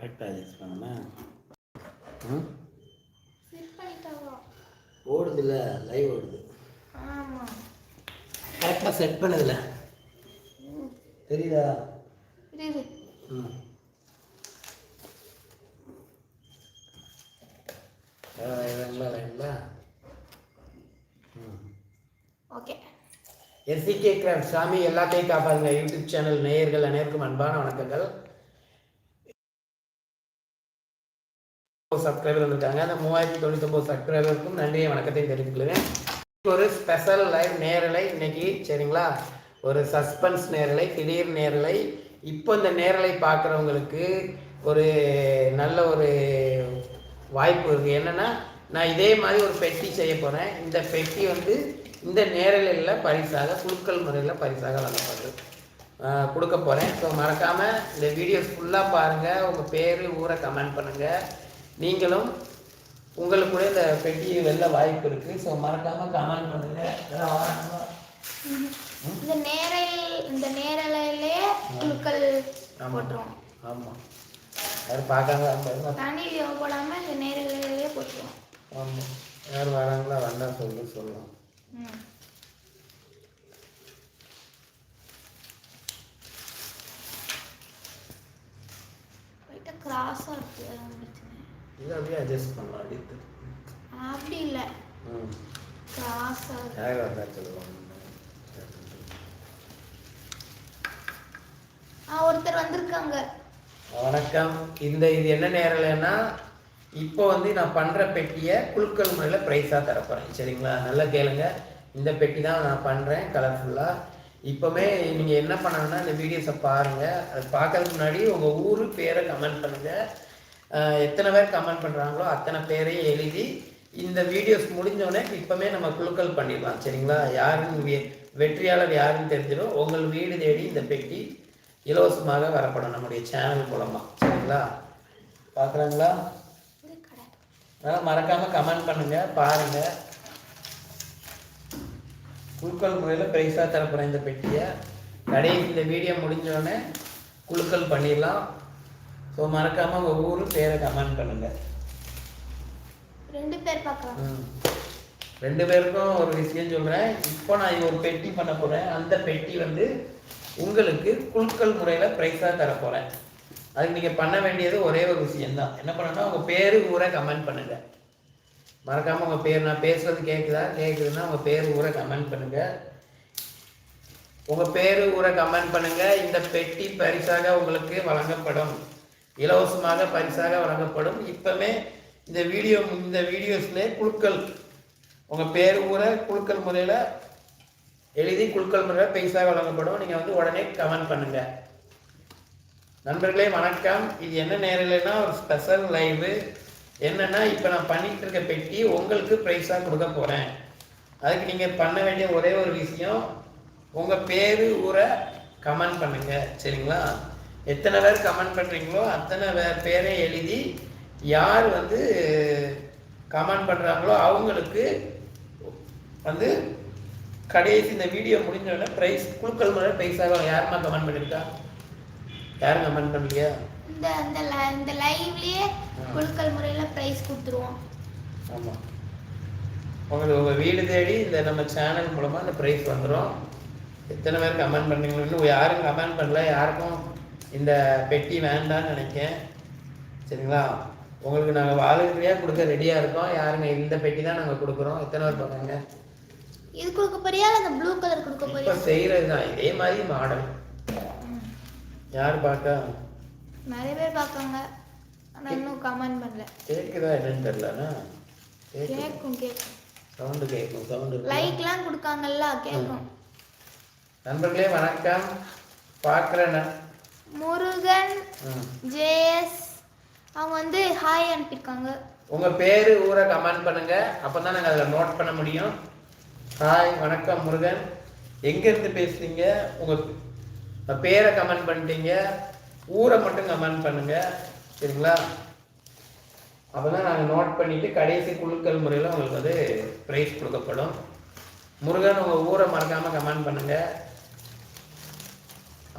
கரெக்டாக அட்ஜஸ்ட் பண்ணணுமா? ம் செட் பண்ணிட்டாவா ஓடுதுல்ல லைவ் ஓடுது. ஆமா. கரெக்டாக செட் பண்ணதில்ல தெரியுதா? ம். எஸ்சிகே கிராஃப்ட் சாமி எல்லாத்தையும் காப்பாதுங்க யூடியூப் சேனல் நேயர்கள் அனைவருக்கும் அன்பான வணக்கங்கள். சப்ஸ்கிரைபர் வந்திருக்காங்க அந்த மூவாயிரத்தி தொண்ணூத்தொம்பது சப்ஸ்கிரைபருக்கும் நன்றியை வணக்கத்தையும் தெரிவிக்கிறேன் ஒரு ஸ்பெஷல் லைவ் நேரலை இன்னைக்கு சரிங்களா? ஒரு சஸ்பென்ஸ் நேரலை திடீர் நேரலை. இப்போ இந்த நேரலை பார்க்குறவங்களுக்கு ஒரு நல்ல ஒரு வாய்ப்பு இருக்குது என்னென்னா நான் இதே மாதிரி ஒரு பெட்டி செய்ய போகிறேன் இந்த பெட்டி வந்து இந்த நேரலையில் பரிசாக குழுக்கள் முறையில் பரிசாக வழங்கப்படுது. கொடுக்க போகிறேன் ஸோ மறக்காமல் இந்த வீடியோஸ் ஃபுல்லாக பாருங்கள் உங்கள் பேர் ஊரை கமெண்ட் பண்ணுங்கள் நீங்களும் உங்களுக்கு கூட இந்த பெட்டி வெளில வாய்ப்பு இருக்குது ஸோ மறக்காமல் கமெண்ட் பண்ணுங்கள் இந்த நேரல் இந்த நேரலையிலே குழுக்கள் போட்டுருவோம். ஆமாம் யாரும் பார்க்காம தனி போடாம இந்த நேரலையிலே போட்டுருவோம். ஆமாம் யார் வராங்களா? வந்தால் சொல்லு சொல்லலாம் கிராஸாக இருக்கு. பிரச்சனை இது அப்படியே அட்ஜஸ்ட் பண்ணலாம் அடித்து அப்படி இல்லை. ஆ ஒருத்தர் வந்திருக்காங்க. வணக்கம். இந்த இது என்ன நேரலைன்னா இப்போ வந்து நான் பண்ணுற பெட்டியை குழுக்கள் முறையில் ப்ரைஸாக தரப்போகிறேன் சரிங்களா? நல்லா கேளுங்க. இந்த பெட்டி தான் நான் பண்ணுறேன் கலர்ஃபுல்லாக இப்போவே நீங்கள் என்ன பண்ணணும்னா இந்த வீடியோஸை பாருங்கள் அது பார்க்கறதுக்கு முன்னாடி உங்கள் ஊர் பேரை கமெண்ட் பண்ணுங்கள் எத்தனை பேர் கமெண்ட் பண்ணுறாங்களோ அத்தனை பேரையும் எழுதி இந்த வீடியோஸ் முடிஞ்சோடனே இப்போவே நம்ம குழுக்கள் பண்ணிடலாம் சரிங்களா? யாருன்னு வெ- வெற்றியாளர் யாருன்னு தெரிஞ்சிடும். உங்கள் வீடு தேடி இந்த பெட்டி இலவசமாக வரப்படும் நம்முடைய சேனல் மூலமாக சரிங்களா? பார்க்குறாங்களா? அதனால் மறக்காமல் கமெண்ட் பண்ணுங்கள் பாருங்கள் குழுக்கள் முறையில் பிரைஸாக தரப்போகிறேன் இந்த பெட்டியை. கடைசி இந்த வீடியோ முடிஞ்சோடனே குழுக்கள் பண்ணிடலாம். ஸோ மறக்காமல் உங்கள் ஊர் பேரை கமெண்ட் பண்ணுங்கள் ரெண்டு பேர் பார்க்கலாம். ரெண்டு பேருக்கும் ஒரு விஷயம் சொல்கிறேன் இப்போ நான் ஒரு பெட்டி பண்ண போகிறேன் அந்த பெட்டி வந்து உங்களுக்கு குழுக்கள் முறையில் ப்ரைஸாக தர போகிறேன் அதுக்கு நீங்கள் பண்ண வேண்டியது ஒரே ஒரு விஷயம்தான். என்ன பண்ணணும்னா உங்கள் பேர் ஊரை கமெண்ட் பண்ணுங்கள் மறக்காமல் உங்கள் பேர் நான் பேசுறது கேட்குதா கேட்குதுன்னா உங்கள் பேர் ஊரை கமெண்ட் பண்ணுங்கள் உங்கள் பேர் ஊரை கமெண்ட் பண்ணுங்கள் இந்த பெட்டி பரிசாக உங்களுக்கு வழங்கப்படும். இலவசமாக பரிசாக வழங்கப்படும். இப்போவே இந்த வீடியோ இந்த வீடியோஸ்லே குழுக்கள் உங்கள் பேர் ஊரை குழுக்கள் முறையில் எழுதி குழுக்கள் முறையில் பைசாக வழங்கப்படும். நீங்கள் வந்து உடனே கமெண்ட் பண்ணுங்க. நண்பர்களே வணக்கம். இது என்ன நேரலைன்னா ஒரு ஸ்பெஷல் லைவு. என்னென்னா இப்போ நான் பண்ணிட்டு இருக்க பெட்டி உங்களுக்கு ப்ரைஸாக கொடுக்க போகிறேன் அதுக்கு நீங்கள் பண்ண வேண்டிய ஒரே ஒரு விஷயம் உங்கள் பேர் ஊரை கமெண்ட் பண்ணுங்கள் சரிங்களா? எத்தனை பேர் கமெண்ட் பண்ணுறீங்களோ அத்தனை பேர் பேரை எழுதி யார் வந்து கமெண்ட் பண்ணுறாங்களோ அவங்களுக்கு வந்து கடைசி இந்த வீடியோ முடிஞ்ச உடனே ப்ரைஸ் குழுக்கள் முறை ப்ரைஸாக யாருமா கமெண்ட் பண்ணியிருக்கா யாரும் கமெண்ட் பண்ணலையா இந்த li- இந்த லைவ்லயே குழுக்கள் முறையில பிரைஸ் கொடுத்துருவோம். ஆமாம் உங்களுக்கு உங்கள் வீடு தேடி இந்த நம்ம சேனல் மூலமாக இந்த ப்ரைஸ் வந்துடும் எத்தனை பேர் கமெண்ட் பண்ணீங்களோ இன்னும் யாரும் கமெண்ட் பண்ணல யாருக்கும் இந்த பெட்டி வேண்டாம்னு நினைக்கேன். சரிங்களா? உங்களுக்கு நாங்கள் வாலண்டரியாக கொடுக்க ரெடியாக இருக்கோம். யாருங்க இந்த பெட்டி தான் நாங்கள் கொடுக்குறோம். எத்தனை பேர் பார்க்குறாங்க இது கொடுக்க போறியா? அந்த ப்ளூ கலர் கொடுக்க இப்போ போறியா? செய்கிறது தான் இதே மாதிரி மாடல். யார் பார்க்க நிறைய பேர் பார்க்காங்க. ஆனா இன்னும் கமெண்ட் பண்ணல. கேட்குதா என்னன்னு தெரியலண்ணா கேட்கும் கேட்கும் சவுண்டு கேட்கும் சவுண்டு லைக்லாம் கொடுக்காங்கல்ல கேட்கும் நண்பர்களே வணக்கம். பார்க்குறேன் முருகன் ஜேஎஸ் அவங்க வந்து ஹாய் அனுப்பியிருக்காங்க. உங்கள் பேர் ஊரை கமெண்ட் பண்ணுங்க. அப்போ தான் நாங்கள் அதில் நோட் பண்ண முடியும். ஹாய் வணக்கம் முருகன். எங்கேருந்து பேசுறீங்க? உங்கள் பேரை கமெண்ட் பண்ணிட்டீங்க. ஊரை மட்டும் கமெண்ட் பண்ணுங்க. சரிங்களா? அப்போ தான் நாங்கள் நோட் பண்ணிவிட்டு கடைசி குழுக்கள் முறையில் உங்களுக்கு வந்து ப்ரைஸ் கொடுக்கப்படும். முருகன் உங்கள் ஊரை மறக்காமல் கமெண்ட் பண்ணுங்க.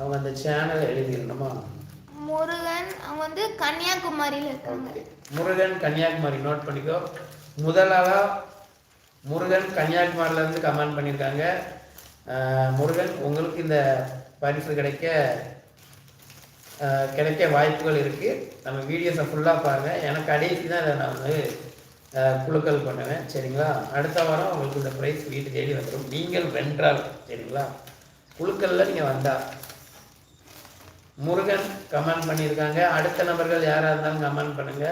அவங்க அந்த சேனல் எழுதிடணுமா முருகன் அவங்க வந்து கன்னியாகுமரியில இருக்காங்க. முருகன் கன்னியாகுமரி நோட் பண்ணிக்கோ. முதலாளா முருகன் கன்னியாகுமரியில இருந்து கமெண்ட் பண்ணியிருக்காங்க. முருகன் உங்களுக்கு இந்த பரிசு கிடைக்க கிடைக்க வாய்ப்புகள் இருக்கு. நம்ம வீடியோஸை ஃபுல்லாக பாருங்க. எனக்கு கடைசி தான் இதை நான் வந்து குலுக்கல் பண்ணுவேன். சரிங்களா? அடுத்த வாரம் உங்களுக்கு இந்த ப்ரைஸ் வீட்டு தேடி வந்துடும் நீங்கள் வென்றால் சரிங்களா? குலுக்கல்ல நீங்கள் வந்தா முருகன் கமெண்ட் பண்ணியிருக்காங்க. அடுத்த நபர்கள் யாராக இருந்தாலும் கமெண்ட் பண்ணுங்க.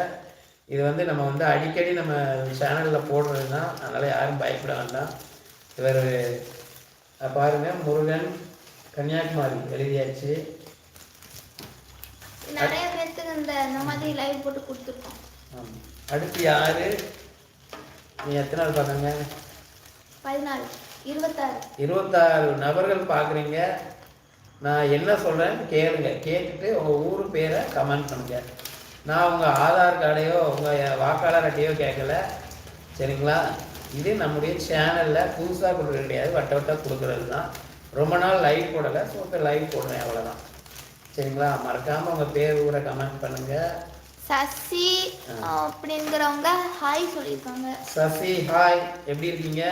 இது வந்து நம்ம வந்து அடிக்கடி நம்ம சேனலில் போடுறது தான் அதனால் யாரும் பயப்பட வேண்டாம். இவர் அஹ் பாருங்க. முருகன் கன்னியாகுமரி எழுதியாச்சு. நிறைய பேர்த்துக்கு இந்த இந்த மாதிரி லைவ் போட்டு கொடுத்துருக்கோம். அடுத்து யாரு? நீ எத்தனை நாள் பார்த்தாங்க பதினாலு. இருபத்தாறு. இருபத்தாறு நபர்கள் பார்க்குறீங்க நான் என்ன சொல்கிறேன்னு கேளுங்க. கேட்டுட்டு உங்கள் ஊர் பேரை கமெண்ட் பண்ணுங்க. நான் உங்கள் ஆதார் கார்டையோ உங்கள் வாக்காளர் அட்டையோ கேட்கல. சரிங்களா? இது நம்முடைய சேனலில் புதுசாக கொடுக்குறது கிடையாது வட்ட வட்டாக கொடுக்குறது தான் ரொம்ப நாள் லைவ் போடலை. ஸோ இப்போ லைவ் போடுறேன். அவ்வளோதான் சரிங்களா? மறக்காமல் உங்கள் பேர் ஊரை கமெண்ட் பண்ணுங்கள் சசி அப்படிங்கிறவங்க ஹாய் சொல்லியிருக்காங்க சசி ஹாய் எப்படி இருக்கீங்க?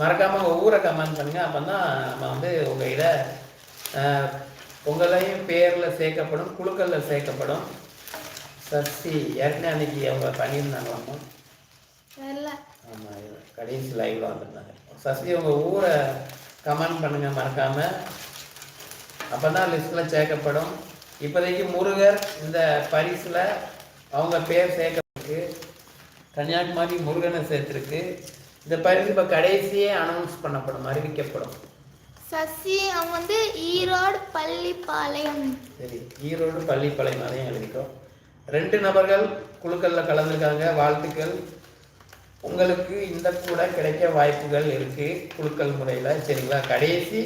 மறக்காம உங்க ஊரை கமெண்ட் பண்ணுங்க. அப்பதான் நம்ம வந்து உங்க இதை உங்களையும் பேர்ல சேர்க்கப்படும் குழுக்கள்ல சேர்க்கப்படும். சசி ஏற்கனவே அன்னைக்கு அவங்க பண்ணியிருந்தாங்களாமா தெரியல ஆமா இது கடைசி லைவ்ல வந்திருந்தாங்க. சசி உங்க ஊரை கமெண்ட் பண்ணுங்க மறக்காம. அப்பதான் லிஸ்ட்ல சேர்க்கப்படும். இப்போதைக்கு முருகர் இந்த பரிசுல அவங்க பேர் சேர்க்கப்பட்டிருக்கு. கன்னியாகுமரி முருகனை சேர்த்திருக்கு. இந்த பரிசு இப்போ கடைசியே அனௌன்ஸ் பண்ணப்படும் அறிவிக்கப்படும். சசி அவங்க வந்து ஈரோடு பள்ளிப்பாளையம். சரி ஈரோடு பள்ளிப்பாளையம் அதையும் எழுதிக்கோ ரெண்டு நபர்கள் குழுக்களில் கலந்துருக்காங்க வாழ்த்துக்கள். உங்களுக்கு இந்த கூட கிடைக்க வாய்ப்புகள் இருக்குது குழுக்கள் முறையில் சரிங்களா? கடைசி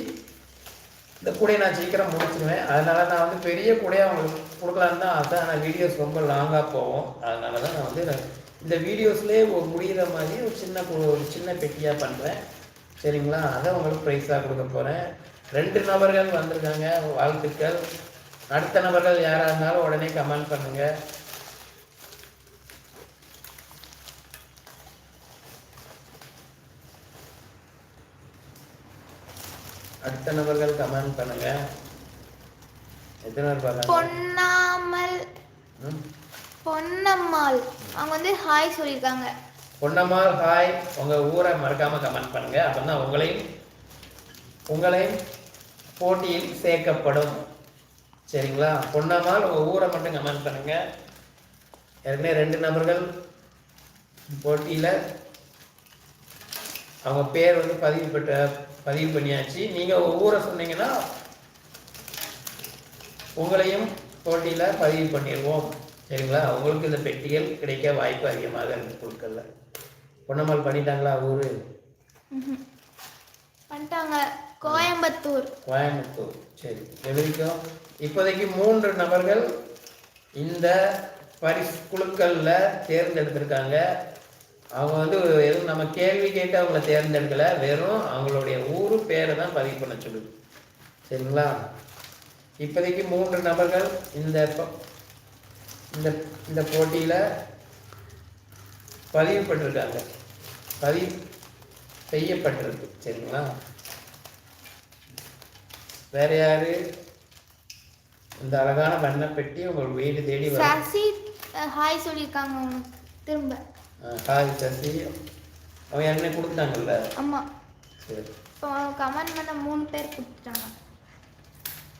இந்த கூடையை நான் சீக்கிரம் முடிச்சிடுவேன் அதனால நான் வந்து பெரிய கூடையை அவங்களுக்கு கொடுக்கலான்னு தான் அதான் ஆனால் வீடியோஸ் ரொம்ப லாங்காக போவோம் அதனால தான் நான் வந்து இந்த வீடியோஸ்லேயே முடிகிற மாதிரி ஒரு சின்ன கு- ஒரு சின்ன பெட்டியாக பண்ணுறேன் சரிங்களா? அதை உங்களுக்கு ப்ரைஸாக கொடுக்க போகிறேன் ரெண்டு நபர்கள் வந்திருக்காங்க வாழ்த்துக்கள். அடுத்த நபர்கள் யாராக இருந்தாலும் உடனே கமெண்ட் பண்ணுங்கள் அடுத்த நபர்கள் கமெண்ட் பண்ணுங்க. எத்தனை பேர் பார்த்தாங்க? பொன்னாமல்? பொன்னம்மாள். அவங்க வந்து ஹாய் சொல்லியிருக்காங்க. பொன்னம்மாள் ஹாய். உங்கள் ஊரை மறக்காமல் கமெண்ட் பண்ணுங்க. அப்பதான் உங்களையும் உங்களையும் போட்டியில் சேர்க்கப்படும். சரிங்களா? பொன்னம்மாள் உங்கள் ஊரை மட்டும் கமெண்ட் பண்ணுங்க. ஏற்கனவே ரெண்டு நபர்கள் போட்டியில் அவங்க பேர் வந்து பதிவு பெற்ற பதிவு பண்ணியாச்சு. நீங்கள் உங்கள் ஊரை சொன்னீங்கன்னா உங்களையும் போட்டியில் பதிவு பண்ணிடுவோம். சரிங்களா? உங்களுக்கு இந்த பெட்டிகள் கிடைக்க வாய்ப்பு அதிகமாக இருக்குது பொருட்களில் பொன்னம்மாள் பண்ணிட்டாங்களா ஊரு. வந்துட்டாங்க கோயம்புத்தூர். கோயம்புத்தூர். சரி. எழுதிக்கோ இப்போதைக்கு மூன்று நபர்கள் இந்த பரிசு குழுக்கள்ல தேர்ந்தெடுத்திருக்காங்க. அவங்க வந்து எதுவும் நம்ம கேள்வி கேட்டு அவங்கள தேர்ந்தெடுக்கல. வெறும் அவங்களுடைய ஊரு பேரை தான் பதிவு பண்ண சொல்லுது. சரிங்களா? இப்போதைக்கு மூன்று நபர்கள் இந்த இந்த இந்த போட்டியில பதிவு பெற்றிருக்காங்க பதிவு செய்யப்பட்டிருக்கு சரிங்களா? வேற யாரு? இந்த அழகான வண்ண பெட்டி உங்கள் வீடு தேடி சசி ஹாய் சொல்லியிருக்காங்க அவங்க திரும்ப. ஹாய் சசி. அவன் என்ன கொடுத்தாங்கல்ல ஆமா. சரி. இப்போ கமெண்ட் பண்ண மூணு பேர் கொடுத்துட்டாங்க.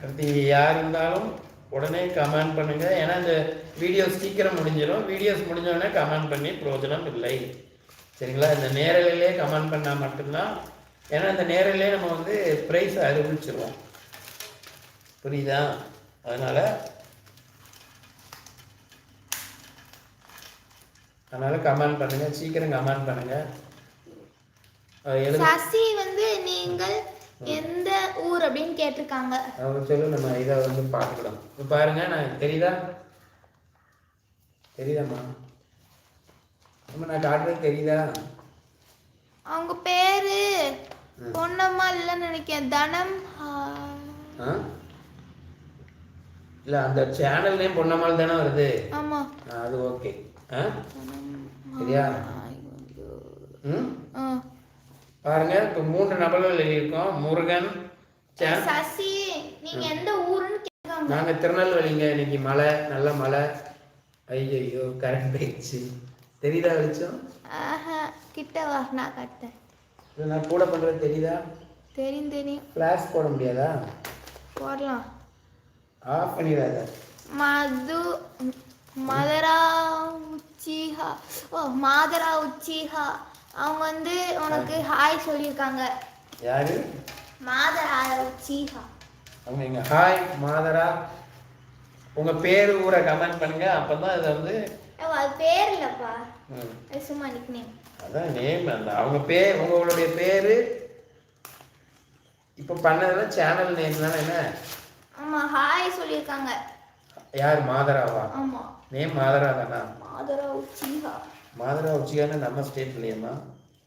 அடுத்து யார் இருந்தாலும் உடனே கமெண்ட் பண்ணுங்க. ஏன்னா இந்த வீடியோஸ் சீக்கிரம் முடிஞ்சிடும் வீடியோஸ் முடிஞ்ச உடனே கமெண்ட் பண்ணி பிரயோஜனம் இல்லை. சரிங்களா? இந்த நேரலையிலே கமெண்ட் பண்ணால் மட்டும்தான். ஏன்னா இந்த நேரலையே நம்ம வந்து ப்ரைஸ் அறிவிச்சிருவோம். புரியுதா? அதனால அதனால கமெண்ட் பண்ணுங்க. சீக்கிரம் கமெண்ட் பண்ணுங்க. அஹ் எழுது சசி வந்து நீங்கள் எந்த ஊர் அப்படின்னு கேட்டிருக்காங்க. அவங்க சொல்லு நம்ம இதை வந்து பார்த்துக்கலாம் பாருங்க நான் தெரியுதா? தெரியுதாம்மா? அம்மா நான் காட்டுறது தெரியுதா? அவங்க பேரு. பொன்னம்மா இல்லைன்னு நினைக்கிறேன். தனம் இல்லை அந்த சேனல் நேம் பொன்னம்மாள் தானே வருது. ஆமா. அது ஓகே சரியா. பாருங்க இப்போ மூன்று நபர்கள் எழுதியிருக்கோம். முருகன் சசி நீங்க எந்த ஊருன்னு நாங்கள் திருநெல்வேலிங்க இன்னைக்கு மழை நல்ல மழை. ஐயோ கரண்ட் போயிடுச்சு. தெரியுதா வெளிச்சம்? ஆஹா கிட்ட வா நான் கட்டேன் இது நான் கூட பண்ணுறது தெரியுதா? தெரியும் தெரியும். ஃப்ளாஷ் போட முடியாதா? போடலாம். ஆஃப் பண்ணிடாத. மது மதரா உச்சிஹா ஓ மாதரா உச்சிஹா அவங்க வந்து உனக்கு ஹாய் சொல்லியிருக்காங்க. யாரு? மாதரா உச்சிஹா அவங்க எங்க? Hi Madara. உங்க பேர் ஊரை கமெண்ட் பண்ணுங்க. அப்பதான் இதை வந்து அது பேர் இல்லப்பா. அது சும்மா நிக்னேம் அதான் நேம் அந்த அவங்க பேர் உங்களுடைய பேரு. இப்போ பண்ணதுல சேனல் நேம் தானே என்ன? ஆமா ஹாய் சொல்லியிருக்காங்க. யார் மாதராவா? ஆமா. நேம் மாதரா தானா? மாதரா உச்சிஹா மாதரா உச்சிகான்னு நம்ம ஸ்டேட் இல்லையம்மா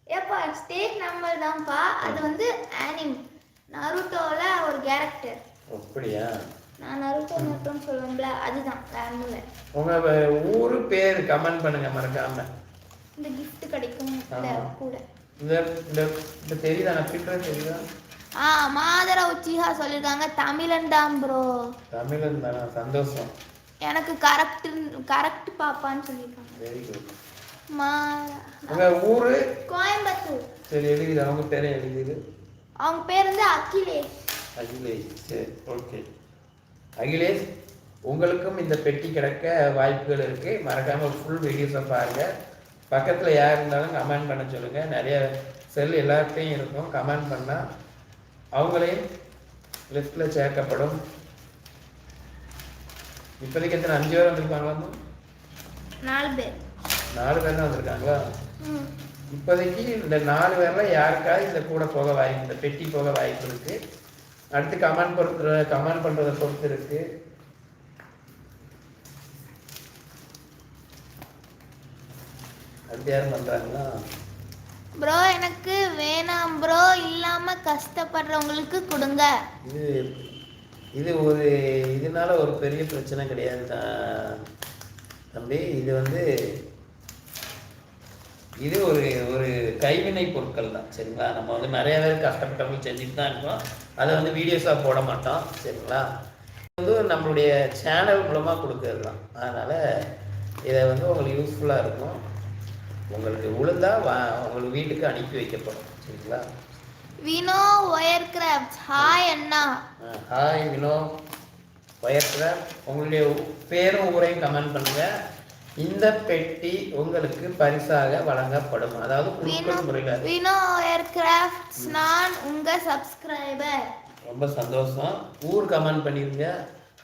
ஏப்பா ஸ்டேட் நம்பர் தான்ப்பா. அது வந்து ஆனிம் நருட்டோல ஒரு கேரக்டர் அப்படியா? நான் நருட்டோ நருட்டோன்னு சொல்லுவோம்ல அதுதான் வேற ஒண்ணும் இல்ல. உங்க வ- ஊரு பேர் கமெண்ட் பண்ணுங்க மறக்காம. இந்த gift கிடைக்கும். கூட. இந்த இந்த இந்த தெரியுதா? நான் பின்றது தெரியுதா? ஆ மாதரா உச்சிஹா சொல்லியிருக்காங்க தமிழன் தான் ப்ரோ தமிழன் தானா? சந்தோஷம். எனக்கு கரெக்ட் கரெக்ட் பாப்பான்னு சொல்லியிருக்காங்க வெரி குட் மா உங்க ஊரு? கோயம்புத்தூர். சரி எழுதிடு. அவங்க பேரை எழுதிடு? அவங்க பேர் வந்து அகிலேஷ். அகிலேஷ். சரி ஓகே அகிலேஷ் உங்களுக்கும் இந்த பெட்டி கிடைக்க வாய்ப்புகள் இருக்கு. மறக்காம ஃபுல் வீடியோஸை பாருங்க. பக்கத்துல யார் இருந்தாலும் கமெண்ட் பண்ண சொல்லுங்க. நிறைய செல் எல்லார்ட்டையும் இருக்கும். கமெண்ட் பண்ணா அவங்களையும் லிஸ்ட்ல சேர்க்கப்படும். இப்போதைக்கு எத்தனை? அஞ்சு பேர் வந்திருப்பாங்களாமா நாலு பேர். நாலு பேர் தான் வந்திருக்காங்களா? இப்போதைக்கு இந்த நாலு பேர்ல யாருக்காவது இந்த கூட போக வாய்ப்பு இந்த பெட்டி போக வாய்ப்பு இருக்கு. அடுத்து கமெண்ட் பொறுத்து கமெண்ட் பண்றதை பொறுத்து இருக்கு. அடுத்து யாரும் பண்றாங்களா? ப்ரோ எனக்கு வேணாம் ப்ரோ இல்லாம கஷ்டப்படுறவங்களுக்கு கொடுங்க. இது இது ஒரு இதனால ஒரு பெரிய பிரச்சனை கிடையாது தம்பி. இது வந்து இது ஒரு ஒரு கைவினை பொருட்கள் தான் சரிங்களா? நம்ம வந்து நிறைய பேர் கஷ்டப்பட்டவங்க செஞ்சுட்டு தான் இருக்கோம். அதை வந்து வீடியோஸாக போட மாட்டோம் சரிங்களா? இது வந்து நம்மளுடைய சேனல் மூலமாக கொடுக்கறது தான் அதனால் இதை வந்து உங்களுக்கு யூஸ்ஃபுல்லாக இருக்கும். உங்களுக்கு உளுந்தா வா உங்களுக்கு வீட்டுக்கு அனுப்பி வைக்கப்படும் சரிங்களா? வினோ ஒயர் கிராஃப்ட் ஹாய் அண்ணா. ஹாய் வினோ. வயசுல உங்களுடைய பேரும் ஊரையும் கமெண்ட் பண்ணுங்க. இந்த பெட்டி உங்களுக்கு பரிசாக வழங்கப்படும். அதாவது குழுக்கள் முறையில். வினோ ஒயர் கிராஃப்ட்ஸ் நான் உங்க சப்ஸ்கிரைபர். ரொம்ப சந்தோஷம். ஊர் கமெண்ட் பண்ணிருங்க.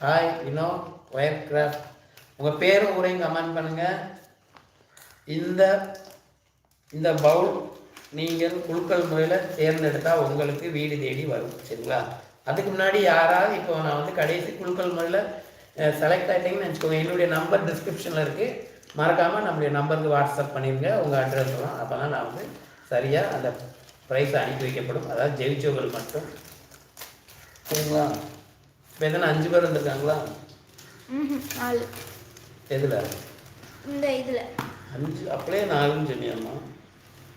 ஹாய் வினோ ஒயர் கிராஃப்ட் உங்கள் பேரும் ஊரையும் கமெண்ட் பண்ணுங்க. இந்த இந்த பவுல் நீங்கள் குழுக்கள் முறையில் தேர்ந்தெடுத்தால் உங்களுக்கு வீடு தேடி வரும். சரிங்களா? அதுக்கு முன்னாடி யாராவது இப்போ நான் வந்து கடைசி குழுக்கள் முறையில் செலக்ட் ஆகிட்டீங்கன்னு வச்சுக்கோங்க. என்னுடைய நம்பர் டிஸ்கிரிப்ஷனில் இருக்குது மறக்காமல் நம்மளுடைய நம்பருக்கு வாட்ஸ்அப் பண்ணிடுங்க உங்கள் அட்ரஸ் எல்லாம் அப்போ தான் நான் வந்து சரியாக அந்த ப்ரைஸ் அனுப்பி வைக்கப்படும். அதாவது ஜெயிச்சவர்கள் மட்டும். சரிங்களா? இப்போ எத்தனை? அஞ்சு பேர் வந்திருக்காங்களா? நாலு. எதில்? இந்த இதுல. அஞ்சு. அப்படியே நாலுன்னு சொன்னியம்மா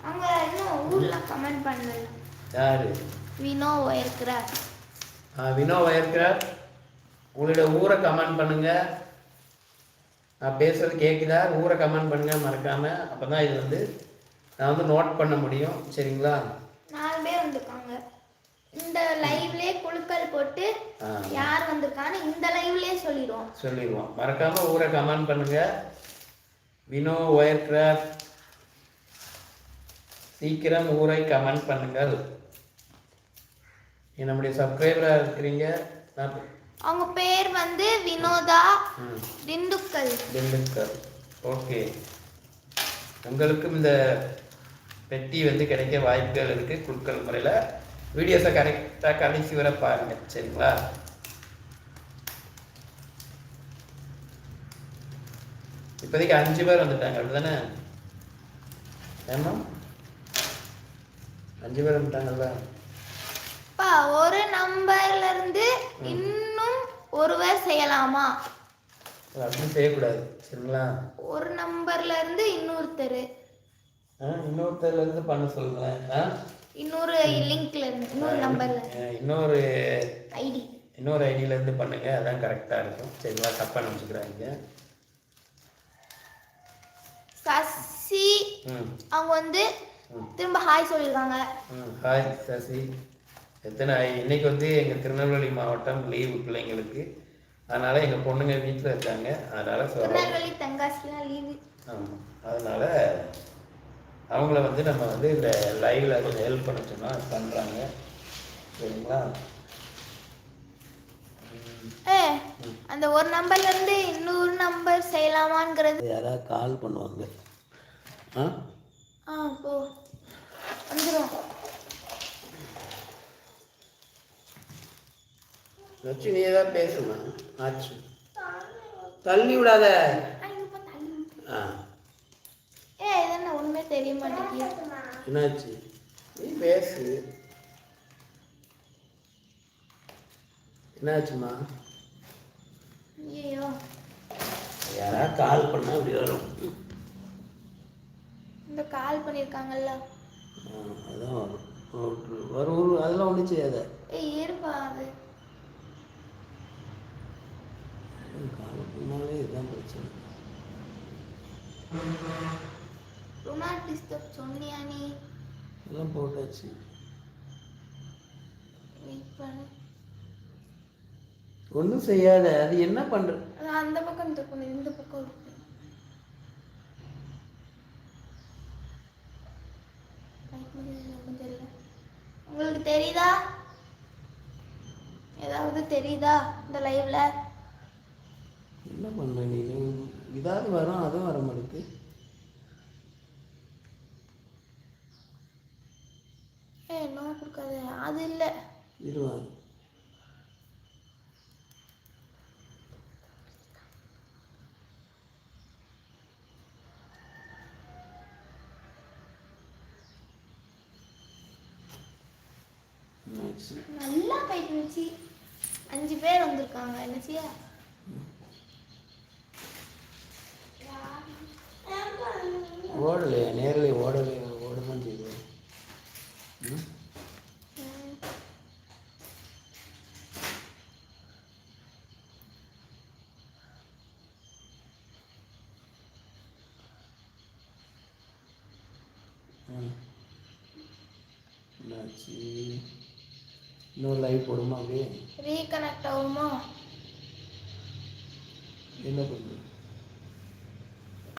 அவங்க இன்னும் ஊர்ல கமெண்ட் பண்ணல. யாரு? வினோ ஒயர் கிராஃப்ட் ஆ, வினோ வயர்கிராஃப்ட் உங்களுடைய ஊரை கமெண்ட் பண்ணுங்க. நான் பேசுறது கேட்குதா ஊரை கமெண்ட் பண்ணுங்க மறக்காம. அப்பதான் இது வந்து நான் வந்து நோட் பண்ண முடியும். சரிங்களா? நாலு பேர் வந்திருக்காங்க. இந்த லைவ்லயே குழுக்கள் போட்டு யார் வந்திருக்கான்னு இந்த லைவ்லயே சொல்லிடுவோம். சொல்லிடுவோம். மறக்காம ஊரை கமெண்ட் பண்ணுங்க. வினோ ஒயர்கிராஃப்ட். சீக்கிரம் ஊரை கமெண்ட் பண்ணுங்கள். நம்முடைய சப்ஸ்கிரைபராக இருக்கிறீங்க? நான் அவங்க பேர் வந்து வினோதா திண்டுக்கல். திண்டுக்கல். ஓகே. உங்களுக்கும் இந்த பெட்டி வந்து கிடைக்க வாய்ப்புகள் இருக்கு. குழுக்கள் முறையில் வீடியோஸை கரெக்டாக கடைசி வரை பாருங்க. சரிங்களா? இப்போதைக்கு அஞ்சு பேர் வந்துட்டாங்க. அப்படிதானே? ஏமா அஞ்சு பேர் வந்துட்டாங்கல்ல? பா ஒரு நம்பர்ல இருந்து இன்னும் ஒருவர் செய்யலாமா? அப்படி செய்யக்கூடாது சரிங்களா? ஒரு நம்பர்ல இருந்து இன்னொருத்தர். இன்னொருத்தர்ல இருந்து பண்ண சொல்லுங்களேன். இன்னொரு லிங்க்ல இருந்து இன்னொரு நம்பர்ல. இன்னொரு ஐடி. இன்னொரு ஐடியில இருந்து பண்ணுங்க அதான் கரெக்டா இருக்கும். சரிங்களா தப்பா நினச்சிக்கிறாங்க சசி அவங்க வந்து. திரும்ப ஹாய் சொல்லியிருக்காங்க ம் ஹாய் சசி. எத்தனை இன்னைக்கு வந்து எங்கள் திருநெல்வேலி மாவட்டம் லீவு பிள்ளைங்களுக்கு. அதனால எங்கள் பொண்ணுங்க வீட்டில் இருக்காங்க. அதனால ஆமாம் அதனால அவங்கள வந்து நம்ம வந்து இந்த லைவ்ல கொஞ்சம் ஹெல்ப் பண்ண சொன்னால் பண்ணுறாங்க சரிங்களா? ஏ அந்த ஒரு நம்பர்ல இருந்து இன்னொரு நம்பர் செய்யலாமாங்கிறது. யாராவது கால் பண்ணுவாங்க. ஆ? ஆ போ. வந்துடும் லட்சுமி தான் பேசணும். ஆச்சு. தள்ளி விடாத. ஆ. ஒண்ணுமே தெரிய மாட்டேங்குது. என்னாச்சு? நீ பேசு. என்னாச்சுமா ஐயோ யாராவது கால் பண்ணா அப்படி வரும்? இந்த கால் பண்ணியிருக்காங்கல்ல அதான் வரும். அதெல்லாம் ஒன்றும் செய்யாத. பண்ணாலே இதுதான் பிரச்சனை. சொன்னியா நீ? எல்லாம் போட்டாச்சு. வெயிட் பண்ணு. ஒன்றும் செய்யாத அது என்ன பண்ற? அந்த பக்கம் இந்த பக்கம் இந்த பக்கம். உங்களுக்கு தெரியுதா? ஏதாவது தெரியுதா இந்த லைவ்ல என்ன பண்ற நீ இதாவது வரும் அதுவும் வர மாட்டேங்குது. ஏ நோ கொடுக்காது. அது இல்லை. என்னாச்சு? நல்லா போயிட்டு அஞ்சு பேர் வந்திருக்காங்க என்ன செய்ய ஓடலையா? நேரில் ஓடலையா ஓட தான் செய்யுது. என்னாச்சு? இன்னொரு லைவ் போடுமா அப்படியே? ரீகனெக்ட் ஆகுமா?